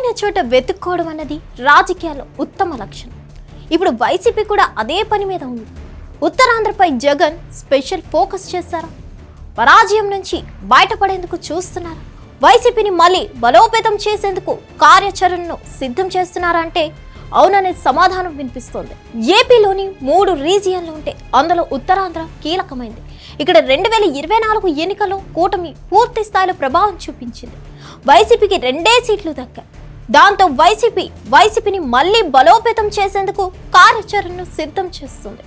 సరైన చోట వెతుక్కోవడం అన్నది రాజకీయాల్లో ఉత్తమ లక్షణం. ఇప్పుడు వైసీపీ కూడా అదే పని మీద ఉంది. ఉత్తరాంధ్రపై జగన్ స్పెషల్ ఫోకస్ చేస్తారా పరాజయం నుంచి బయటపడేందుకు చూస్తున్నారా? వైసీపీని మళ్ళీ బలోపేతం చేసేందుకు కార్యాచరణను సిద్ధం చేస్తున్నారా అంటే అవుననే సమాధానం వినిపిస్తోంది. ఏపీలోని మూడు రీజియన్లు ఉంటే అందులో ఉత్తరాంధ్ర కీలకమైంది. ఇక్కడ రెండు వేల ఇరవై నాలుగు ఎన్నికల్లో కూటమి పూర్తి స్థాయిలో ప్రభావం చూపించింది. వైసీపీకి రెండే సీట్లు దక్కాయి. దాంతో వైసీపీ వైసీపీని మళ్ళీ బలోపేతం చేసేందుకు కార్యాచరణను సిద్ధం చేస్తుంది.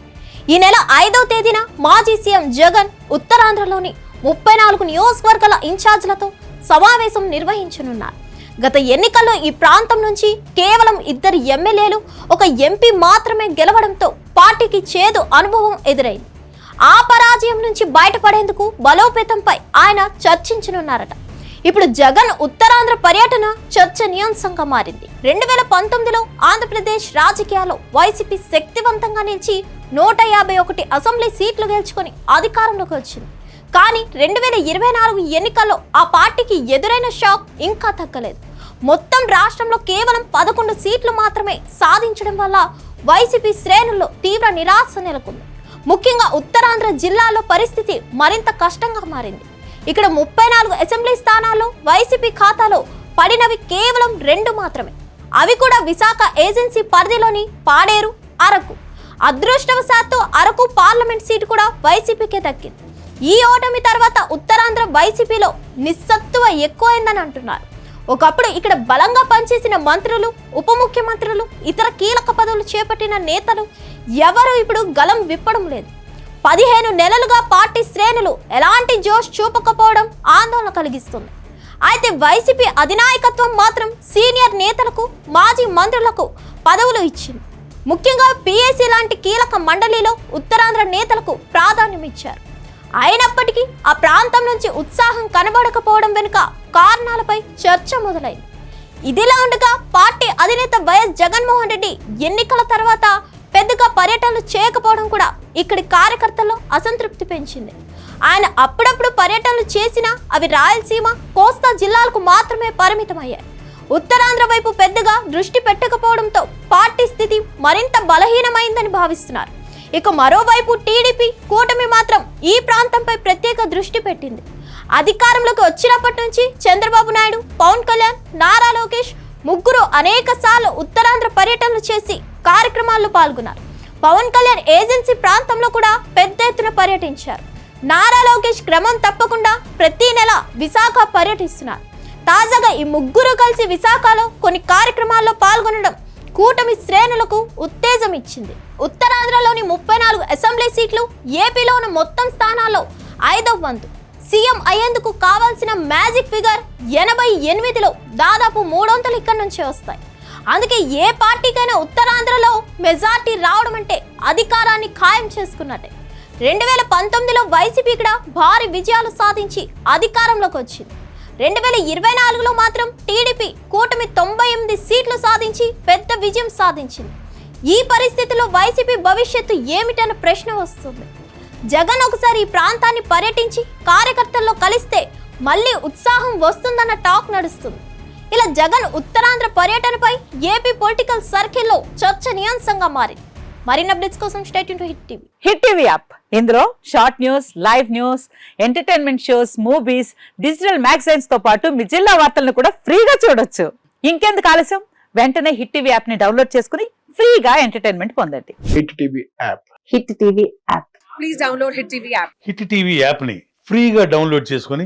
ఈ నెల ఐదవ తేదీన మాజీ సీఎం జగన్ ఉత్తరాంధ్రలోని ముప్పై నాలుగు నియోజకవర్గాల ఇన్ఛార్జ్లతో సమావేశం నిర్వహించనున్నారు. గత ఎన్నికల్లో ఈ ప్రాంతం నుంచి కేవలం ఇద్దరు ఎమ్మెల్యేలు ఒక ఎంపీ మాత్రమే గెలవడంతో పార్టీకి చేదు అనుభవం ఎదురైంది. ఆ పరాజయం నుంచి బయటపడేందుకు బలోపేతంపై ఆయన చర్చించనున్నారట. ఇప్పుడు జగన్ ఉత్తరాంధ్ర పర్యటన చర్చనీయాంశంగా మారింది. రెండు వేల పంతొమ్మిదిలో ఆంధ్రప్రదేశ్ రాజకీయాల్లో వైసీపీ శక్తివంతంగా నిలిచి నూట యాభై ఒకటి అసెంబ్లీ సీట్లు గెలుచుకొని అధికారంలోకి వచ్చింది కానీ రెండు వేల ఇరవై నాలుగు ఎన్నికల్లో ఆ పార్టీకి ఎదురైన షాక్ ఇంకా తగ్గలేదు. మొత్తం రాష్ట్రంలో కేవలం పదకొండు సీట్లు మాత్రమే సాధించడం వల్ల వైసీపీ శ్రేణుల్లో తీవ్ర నిరాశ నెలకొంది. ముఖ్యంగా ఉత్తరాంధ్ర జిల్లాలో పరిస్థితి మరింత కష్టంగా మారింది. ఇక్కడ ముప్పై నాలుగు అసెంబ్లీ స్థానాల్లో వైసీపీ ఖాతాలో పడినవి కేవలం రెండు మాత్రమే. అవి కూడా విశాఖ ఏజెన్సీ పరిధిలోని పాడేరు అరకు. అదృష్టవశాత్తు అరకు పార్లమెంట్ సీటు కూడా వైసీపీకే దక్కింది. ఈ ఓటమి తర్వాత ఉత్తరాంధ్ర వైసీపీలో నిస్సత్తువ ఎక్కువైందని అంటున్నారు. ఒకప్పుడు ఇక్కడ బలంగా పనిచేసిన మంత్రులు ఉప ముఖ్యమంత్రులు ఇతర కీలక పదవులు చేపట్టిన నేతలు ఎవరు ఇప్పుడు గలం విప్పడం లేదు. పదిహేను నెలలుగా పార్టీ శ్రేణులు ఎలాంటి జోష్ చూపకపోవడం ఆందోళన కలిగిస్తుంది. అయితే వైసీపీ అధినాయకత్వం మాత్రం సీనియర్ నేతలకు మాజీ మంత్రులకు పదవులు ఇచ్చింది. ముఖ్యంగా పిఎస్సీ లాంటి కీలక మండలిలో ఉత్తరాంధ్ర నేతలకు ప్రాధాన్యం ఇచ్చారు. అయినప్పటికీ ఆ ప్రాంతం నుంచి ఉత్సాహం కనబడకపోవడం వెనుక కారణాలపై చర్చ మొదలైంది. ఇదిలా ఉండగా పార్టీ అధినేత వైఎస్ జగన్మోహన్ రెడ్డి ఎన్నికల తర్వాత పెద్దగా పర్యటనలు చేయకపోవడం కూడా ఇక్కడి కార్యకర్తల్లో అసంతృప్తి పెంచింది. ఆయన అప్పుడప్పుడు పర్యటనలు చేసినా అవి రాయలసీమ కోస్తా జిల్లాలకు మాత్రమే పరిమితమయ్యాయి. ఉత్తరాంధ్ర వైపు పెద్దగా దృష్టి పెట్టకపోవడంతో పార్టీ స్థితి మరింత బలహీనమైందని భావిస్తున్నారు. ఇక మరోవైపు టీడీపీ కూటమి మాత్రం ఈ ప్రాంతంపై ప్రత్యేక దృష్టి పెట్టింది. అధికారంలోకి వచ్చినప్పటి నుంచి చంద్రబాబు నాయుడు పవన్ కళ్యాణ్ నారా లోకేష్ ముగ్గురు అనేక సార్లు ఉత్తరాంధ్ర పర్యటనలు చేసి కార్యక్రమాల్లో పాల్గొన్నారు. పవన్ కళ్యాణ్ ఏజెన్సీ ప్రాంతంలో కూడా పెద్ద ఎత్తున పర్యటించారు. నారా లోకేష్ క్రమం తప్పకుండా ప్రతి నెల విశాఖ పర్యటిస్తున్నారు. తాజాగా ఈ ముగ్గురు కలిసి విశాఖలో కొన్ని కార్యక్రమాల్లో పాల్గొనడం కూటమి శ్రేణులకు ఉత్తేజం ఇచ్చింది. ఉత్తరాంధ్రలోని ముప్పై నాలుగు అసెంబ్లీ సీట్లు ఏపీలో ఉన్న మొత్తం స్థానాల్లో ఐదవ వంతు. సీఎం అయ్యేందుకు కావాల్సిన మ్యాజిక్ ఫిగర్ ఎనభై ఎనిమిదిలో దాదాపు మూడొంతులు ఇక్కడి నుంచే వస్తాయి. అందుకే ఏ పార్టీకైనా ఉత్తరాంధ్రలో మెజార్టీ రావడం అంటే అధికారాన్ని ఖాయం చేసుకున్నట్టే. రెండు వేల పంతొమ్మిదిలో వైసీపీ ఇక్కడ భారీ విజయాలు సాధించి అధికారంలోకి వచ్చింది. రెండు వేల ఇరవై నాలుగులో మాత్రం టీడీపీ కూటమి తొంభై ఎనిమిది సీట్లు సాధించి పెద్ద విజయం సాధించింది. ఈ పరిస్థితిలో వైసీపీ భవిష్యత్తు ఏమిటన్న ప్రశ్న వస్తుంది. జగన్ ఒకసారి ఈ ప్రాంతాన్ని పర్యటించి కార్యకర్తల్లో కలిస్తే మళ్ళీ ఉత్సాహం వస్తుందన్న టాక్ నడుస్తుంది. ఇలా జగన్ ఉత్తరాంధ్ర పర్యటనపై ఏపీ పొలిటికల్ సర్కిల్లో చర్చనీయాంశంగా మారింది. మరిన్ని అప్డేట్స్ కోసం state to Hit TV. Hit TV app. ఇందులో short news live news entertainment shows movies digital మ్యాగజైన్స్తో పాటు మీ జిల్లా వార్తలను కూడా ఫ్రీగా చూడొచ్చు. ఇంకెందుకు ఆలస్యం? వెంటనే హిట్ టీవీ యాప్ని డౌన్లోడ్ చేసుకుని ఫ్రీగా ఎంటర్టైన్మెంట్ పొందండి. Hit TV app. Hit TV app. Please download Hit TV app. Hit TV యాప్ని ఫ్రీగా డౌన్లోడ్ చేసుకొని